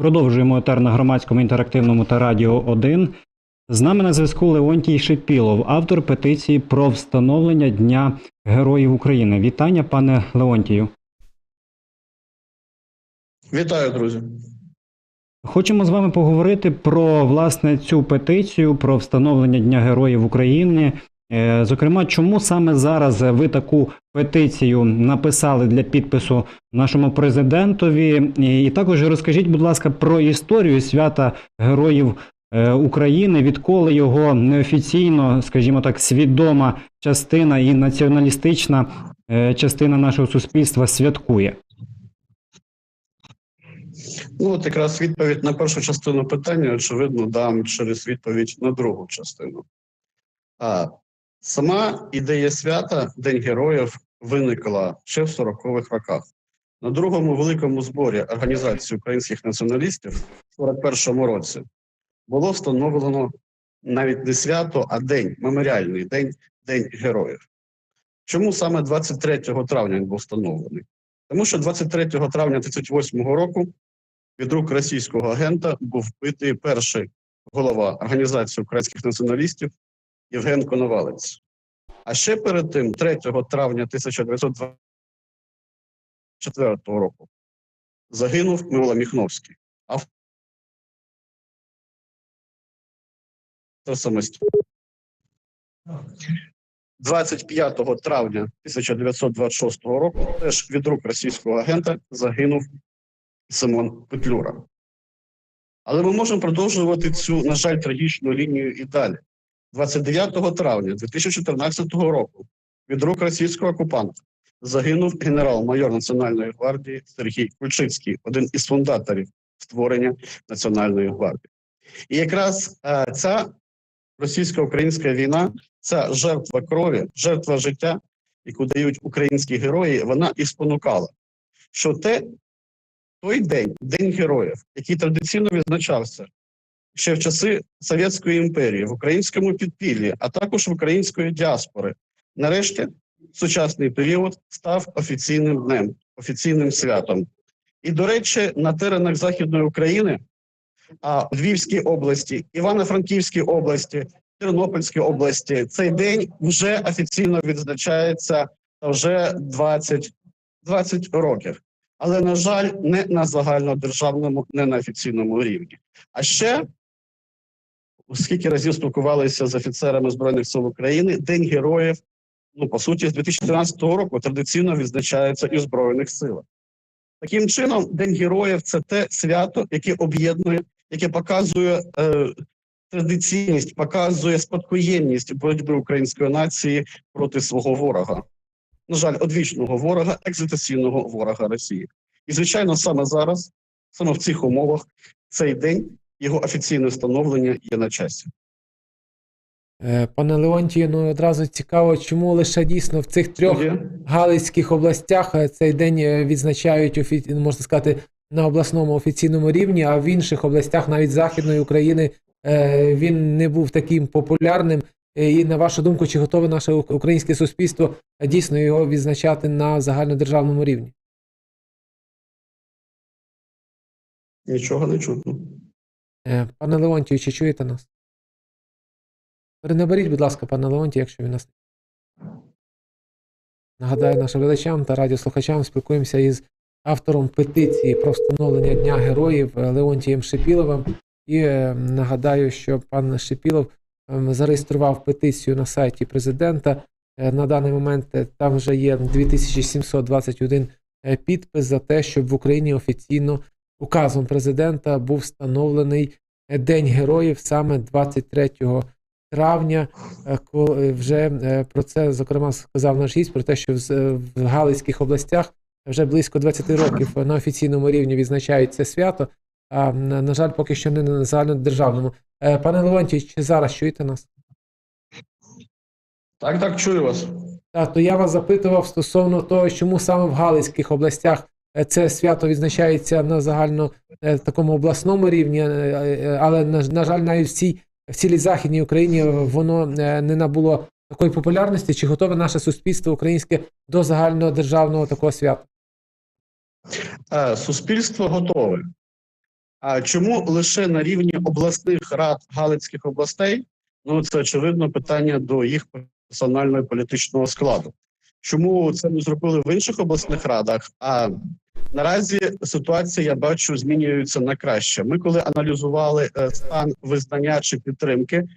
Продовжуємо етер на громадському інтерактивному та радіо 1. З нами на зв'язку Леонтій Шипілов, автор петиції про встановлення Дня Героїв України. Вітання, пане Леонтію. Вітаю, друзі. Хочемо з вами поговорити про власне цю петицію про встановлення Дня Героїв України. Е, Зокрема, чому саме зараз ви таку петицію написали для підпису нашому президентові? І також розкажіть, будь ласка, про історію свята Героїв е, України, відколи його неофіційно, скажімо так, свідома частина і націоналістична е, частина нашого суспільства святкує. Ну, от якраз відповідь на першу частину питання, очевидно, дам через відповідь на другу частину. А сама ідея свята День Героїв виникла ще в 40-х роках. На другому великому зборі Організації українських націоналістів в 41-му році було встановлено навіть не свято, а день, меморіальний день, День Героїв. Чому саме 23 травня він був встановлений? Тому що 23 травня 1938 року від рук російського агента був вбитий перший голова Організації українських націоналістів Євген Коновалець. А ще перед тим, 3 травня 1924 року, загинув Микола Міхновський. Автор самостійно. 25 травня 1926 року теж від рук російського агента загинув Симон Петлюра. Але ми можемо продовжувати цю, на жаль, трагічну лінію і далі. 29 травня 2014 року від рук російського окупанта загинув генерал-майор Національної гвардії Сергій Кульчицький, один із фундаторів створення Національної гвардії. І якраз е, ця російсько-українська війна, ця жертва крові, жертва життя, яку дають українські герої, вона і спонукала, що те, той день, День Героїв, який традиційно відзначався ще в часи Совєтської імперії, в українському підпіллі, а також в української діаспори, нарешті, сучасний період став офіційним днем, офіційним святом. І, до речі, на теренах Західної України, а Львівській області, Івано-Франківській області, Тернопільській області цей день вже офіційно відзначається вже 20, 20 років але на жаль, не на загальнодержавному, не на офіційному рівні. А ще скільки разів спілкувалися з офіцерами збройних сил України, День Героїв, ну по суті, з 2014 року традиційно відзначається і в збройних силах. Таким чином, День Героїв це те свято, яке об'єднує, яке показує е, традиційність, показує спадкоємність боротьби української нації проти свого ворога на жаль, одвічного ворога, екзистенційного ворога Росії. І, звичайно, саме зараз, саме в цих умовах, цей день його офіційне встановлення є на часі. Е, Пане Леонтію, ну одразу цікаво, чому лише дійсно в цих трьох галицьких областях е, цей день е, відзначають офі... можна сказати на обласному офіційному рівні, а в інших областях, навіть Західної України, він не був таким популярним. І на вашу думку, чи готове наше українське суспільство дійсно його відзначати на загальнодержавному рівні? Нічого не чутно. Е, Пане Леонтію, чи чуєте нас? Перенаберіть, будь ласка, пане Леонтію, якщо він нас. Нагадаю нашим глядачам та радіослухачам спілкуємося із автором петиції про встановлення Дня Героїв е, Леонтієм Шипіловим. І е, нагадаю, що пан Шипілов ем, зареєстрував петицію на сайті президента. На даний момент там вже є 2721 е, підпис за те, щоб в Україні офіційно указом президента був встановлений е, День Героїв саме 23 травня. Е, коли вже е, про це зокрема сказав наш гість, про те, що в Галицьких областях вже близько 20 років на офіційному рівні відзначають це свято. А на, жаль, поки що не на загальнодержавному. Е, Пане Леонтій, чи зараз чуєте нас? Так, так, чую вас. Так, то я вас запитував стосовно того, чому саме в Галицьких областях е, це свято відзначається на загально е, такому обласному рівні, е, е, але на, жаль, навіть в цій в цілій західній Україні воно е, не набуло такої популярності. Чи готове наше суспільство українське до загальнодержавного такого свята? Е, Суспільство готове. А чому лише на рівні обласних рад Галицьких областей? Ну це очевидно питання до їх персонального і політичного складу. Чому це не зробили в інших обласних радах? А наразі ситуація я бачу змінюється на краще. Ми коли аналізували е, стан визнання чи підтримки.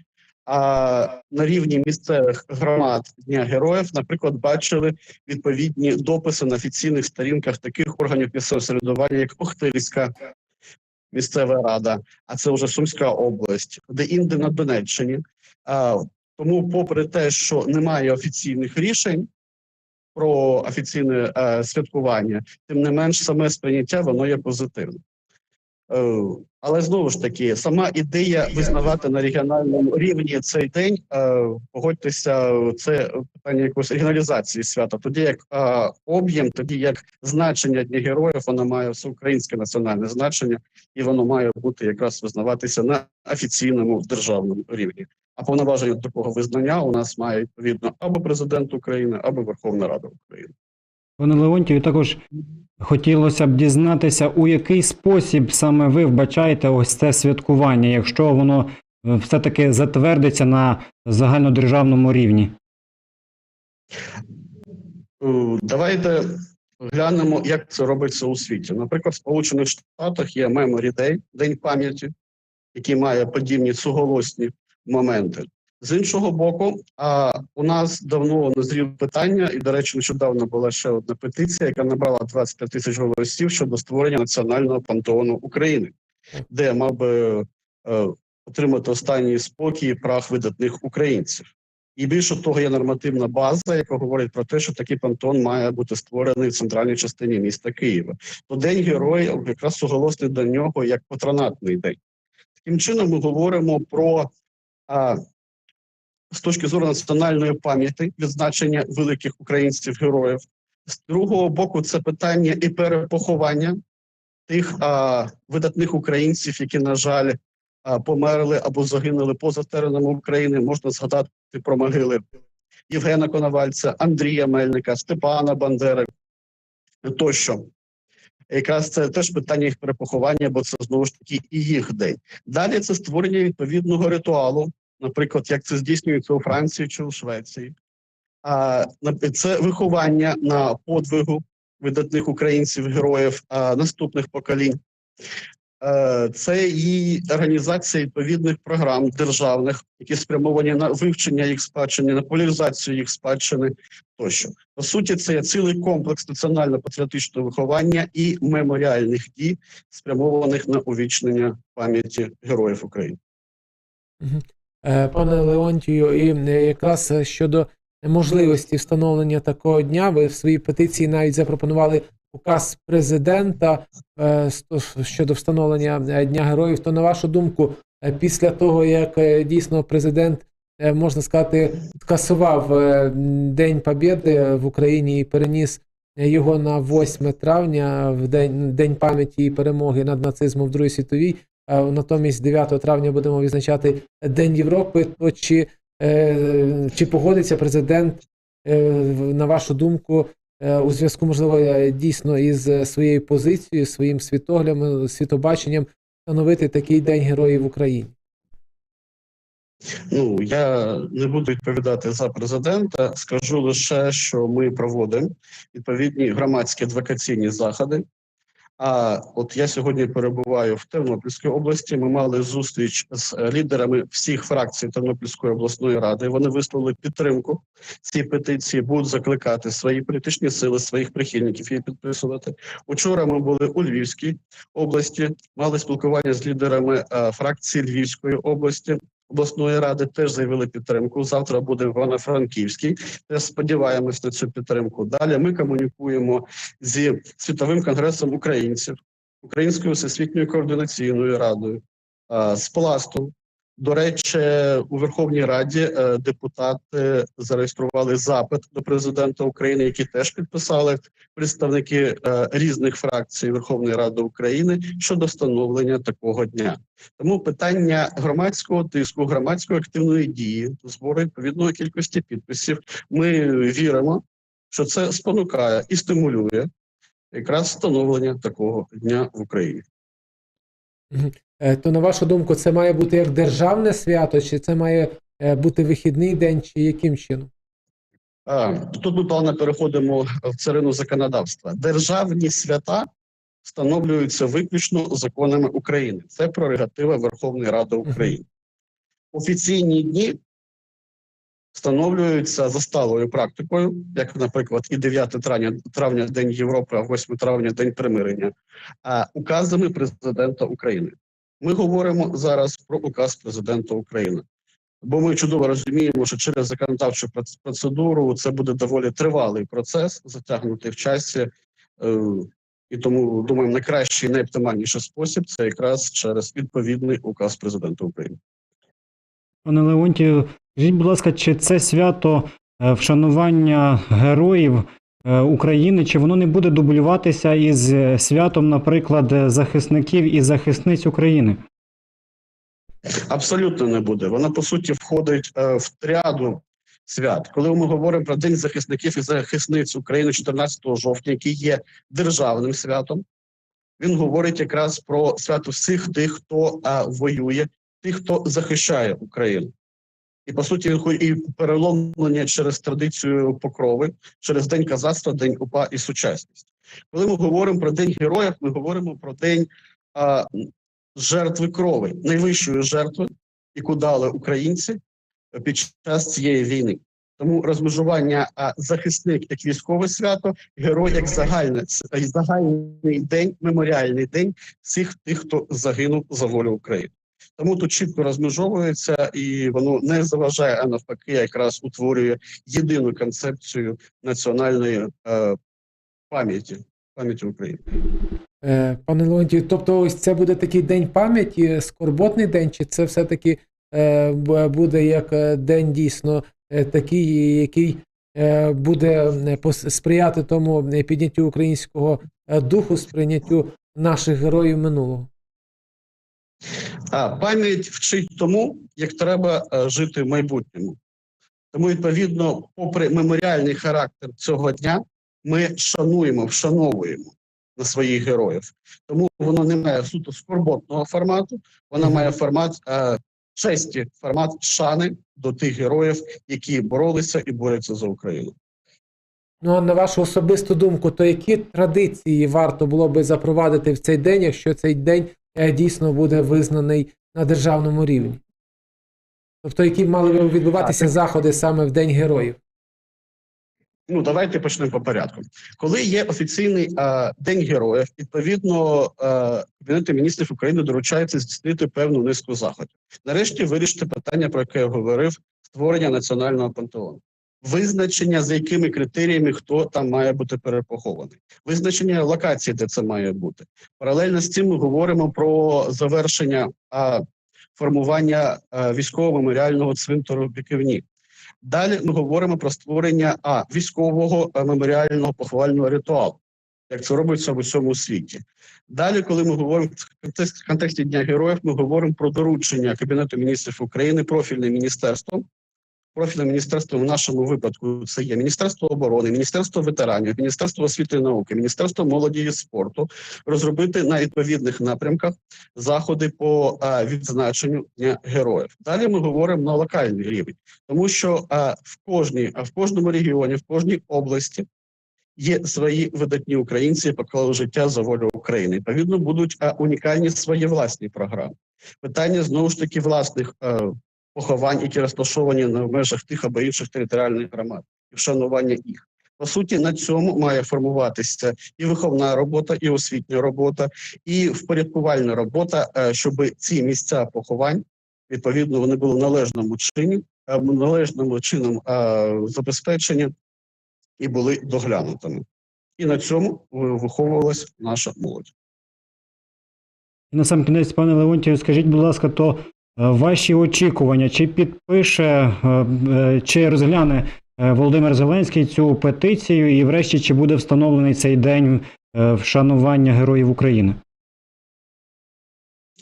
А на рівні місцевих громад Дня Героїв, наприклад, бачили відповідні дописи на офіційних сторінках таких органів місцевого самоврядування, як Охтирська місцева рада, а це вже Сумська область, де інде на Донеччині. Тому, попри те, що немає офіційних рішень про офіційне е, святкування, тим не менш саме сприйняття воно є позитивним. Е, але знову ж таки, сама ідея визнавати на регіональному рівні цей день, е, погодьтеся, це питання якоїсь регіоналізації свята. Тоді як е, об'єм, тоді як значення Дня Героїв, воно має всеукраїнське національне значення, і воно має бути якраз визнаватися на офіційному державному рівні. А повноваження такого визнання у нас має відповідно або президент України, або Верховна Рада України. Пане Леонтію, також хотілося б дізнатися, у який спосіб саме ви вбачаєте ось це святкування, якщо воно е, все-таки затвердиться на загальнодержавному рівні. Е, Давайте глянемо, як це робиться у світі. Наприклад, в Сполучених Штатах є Memory Day, День пам'яті, який має подібні суголосні моменти. З іншого боку, а у нас давно назріло питання, і, до речі, нещодавно була ще одна петиція, яка набрала 25 тисяч голосів щодо створення національного пантеону України, де мав би е, отримати останній спокій прах видатних українців. І більше того, є нормативна база, яка говорить про те, що такий пантеон має бути створений в центральній частині міста Києва. То День Героїв якраз суголосний до нього як патронатний день. Таким чином, ми говоримо про з точки зору національної пам'яті відзначення великих українців героїв. З другого боку, це питання і перепоховання тих а, видатних українців, які, на жаль, а, померли або загинули поза теренами України. Можна згадати про могили Євгена Коновальця, Андрія Мельника, Степана Бандери тощо. Якраз це теж питання їх перепоховання, бо це знову ж таки і їх день. Далі це створення відповідного ритуалу, наприклад, як це здійснюється у Франції чи у Швеції. А це виховання на подвигу видатних українців, героїв наступних поколінь. Це і організація відповідних програм державних, які спрямовані на вивчення їх спадщини, на поляризацію їх спадщини тощо. По суті, це є цілий комплекс національно-патріотичного виховання і меморіальних дій, спрямованих на увічнення пам'яті героїв України. Е, Пане Леонтію, і е, якраз е, щодо можливості встановлення такого дня, ви в своїй петиції навіть запропонували указ президента щодо встановлення Дня Героїв. То на вашу думку, після того як дійсно президент, можна сказати, скасував День Побєди в Україні і переніс його на 8 травня, в день, день пам'яті і перемоги над нацизмом в Другій світовій. Натомість 9 травня будемо відзначати День Європи. То чи, е, чи погодиться президент, е, на вашу думку, е, у зв'язку, можливо, дійсно із своєю позицією, своїм світоглядом, світобаченням встановити такий День Героїв в Україні? Ну я не буду відповідати за президента. Скажу лише, що ми проводимо відповідні громадські адвокаційні заходи. А от я сьогодні перебуваю в Тернопільській області. Ми мали зустріч з лідерами всіх фракцій Тернопільської обласної ради. Вони висловили підтримку цій петиції. Будуть закликати свої політичні сили, своїх прихильників її підписувати. Учора ми були у Львівській області, мали спілкування з лідерами е, фракції Львівської області. Обласної ради теж заявили підтримку. Завтра буде в Івано-Франківській. Теж сподіваємось на цю підтримку. Далі ми комунікуємо зі світовим конгресом українців, Українською всесвітньою координаційною радою, з пластом. До речі, у Верховній Раді е, депутати зареєстрували запит до президента України, які теж підписали представники е, різних фракцій Верховної Ради України щодо встановлення такого дня. Тому питання громадського тиску, громадської активної дії, збору відповідної кількості підписів. Ми віримо, що це спонукає і стимулює якраз встановлення такого дня в Україні. Е, То на вашу думку, це має бути як державне свято, чи це має е, бути вихідний день, чи яким чином? А, Тут ми плавно переходимо в царину законодавства. Державні свята встановлюються виключно законами України. Це прерогатива Верховної Ради України. Офіційні дні встановлюються за сталою практикою, як, наприклад, і 9 травня, травня День Європи, а 8 травня День примирення, а указами президента України. Ми говоримо зараз про указ президента України. Бо ми чудово розуміємо, що через законодавчу процедуру це буде доволі тривалий процес, затягнутий в часі, е, і тому думаємо, найкращий і найоптимальніший спосіб це якраз через відповідний указ президента України. Пане Леонтію, скажіть, будь ласка, чи це свято е, вшанування героїв е, України, чи воно не буде дублюватися із е, святом, наприклад, захисників і захисниць України? Абсолютно не буде. Вона по суті входить в тряду свят. Коли ми говоримо про День захисників і захисниць України 14 жовтня, який є державним святом, він говорить якраз про свято всіх тих, хто воює, тих, хто захищає Україну. І по суті, і переломлення через традицію покрови, через День казацтва, День УПА і сучасність. Коли ми говоримо про День героїв, ми говоримо про День а, жертви крови, найвищої жертви, яку дали українці під час цієї війни. Тому розмежування а, захисник як військове свято, герой як загальне загальний день, меморіальний день всіх тих, хто загинув за волю України. Тому тут чітко розмежовується і воно не заважає, а навпаки, якраз утворює єдину концепцію національної е, пам'яті пам'яті України. Е, Пане Леонтію, тобто ось це буде такий день пам'яті, скорботний день, чи це все-таки е, буде як е, день дійсно е, такий, який буде сприяти тому підняттю українського духу, сприйняттю наших героїв минулого? А пам'ять вчить тому, як треба е, жити в майбутньому. Тому, відповідно, попри меморіальний характер цього дня, ми шануємо, вшановуємо на своїх героїв. Тому воно не має суто скорботного формату, воно має формат е, честі, формат шани до тих героїв, які боролися і борються за Україну. Ну, а на вашу особисту думку, то які традиції варто було би запровадити в цей день, якщо цей день дійсно буде визнаний на державному рівні? Тобто, які мали б відбуватися Так. заходи саме в День героїв? Ну, давайте почнемо по порядку. Коли є офіційний е, день героїв, відповідно е, Кабінету міністрів України доручається здійснити певну низку заходів. Нарешті вирішити питання, про яке я говорив: створення національного пантеону. Визначення, за якими критеріями хто там має бути перепохований, визначення локації, де це має бути. Паралельно з цим ми говоримо про завершення а, формування а, військового меморіального цвинтару в Біківні. Далі ми говоримо про створення а військового а, меморіального поховального ритуалу, як це робиться в усьому світі. Далі, коли ми говоримо в контексті, Дня Героїв, ми говоримо про доручення Кабінету міністрів України, профільне міністерство. Профільне міністерство в нашому випадку це є Міністерство оборони, Міністерство ветеранів, Міністерство освіти і науки, Міністерство молоді і спорту розробити на відповідних напрямках заходи по а, відзначенню Дня Героїв. Далі ми говоримо на локальний рівень, тому що а, в кожній, в кожному регіоні, в кожній області є свої видатні українці, поклали життя за волю України. Відповідно, будуть а, унікальні свої власні програми. Питання знову ж таки власних е, поховань, які розташовані на межах тих або інших територіальних громад, і вшанування їх. По суті, на цьому має формуватися і виховна робота, і освітня робота, і впорядкувальна робота, е, щоб ці місця поховань відповідно вони були в належному чині, е, належному чином е, забезпечені і були доглянутими. І на цьому виховувалась наша молодь. На сам кінець, пане Леонтію, скажіть, будь ласка, то ваші очікування, чи підпише, е, е, чи розгляне е, Володимир Зеленський цю петицію, і врешті чи буде встановлений цей день е, вшанування героїв України?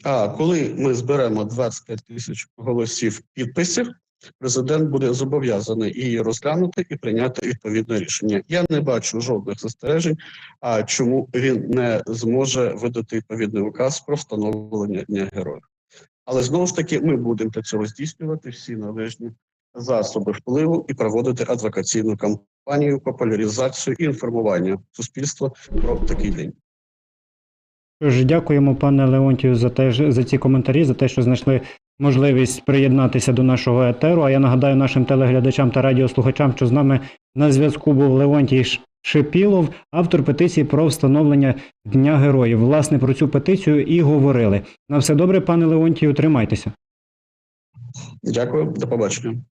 А коли ми зберемо 25 тисяч голосів підписів, президент буде зобов'язаний її розглянути і прийняти відповідне рішення. Я не бачу жодних застережень, а чому він не зможе видати відповідний указ про встановлення дня героїв. Але знову ж таки, ми будемо для цього здійснювати всі належні засоби впливу і проводити адвокаційну кампанію, популяризацію і інформування суспільства про такий день. Тож дякуємо, пане Леонтію, за те за ці коментарі, за те, що знайшли можливість приєднатися до нашого етеру. А я нагадаю нашим телеглядачам та радіослухачам, що з нами на зв'язку був Леонтій Ш- Шипілов, автор петиції про встановлення Дня Героїв. Власне, про цю петицію і говорили. На все добре, пане Леонтію, тримайтеся. Дякую, до побачення.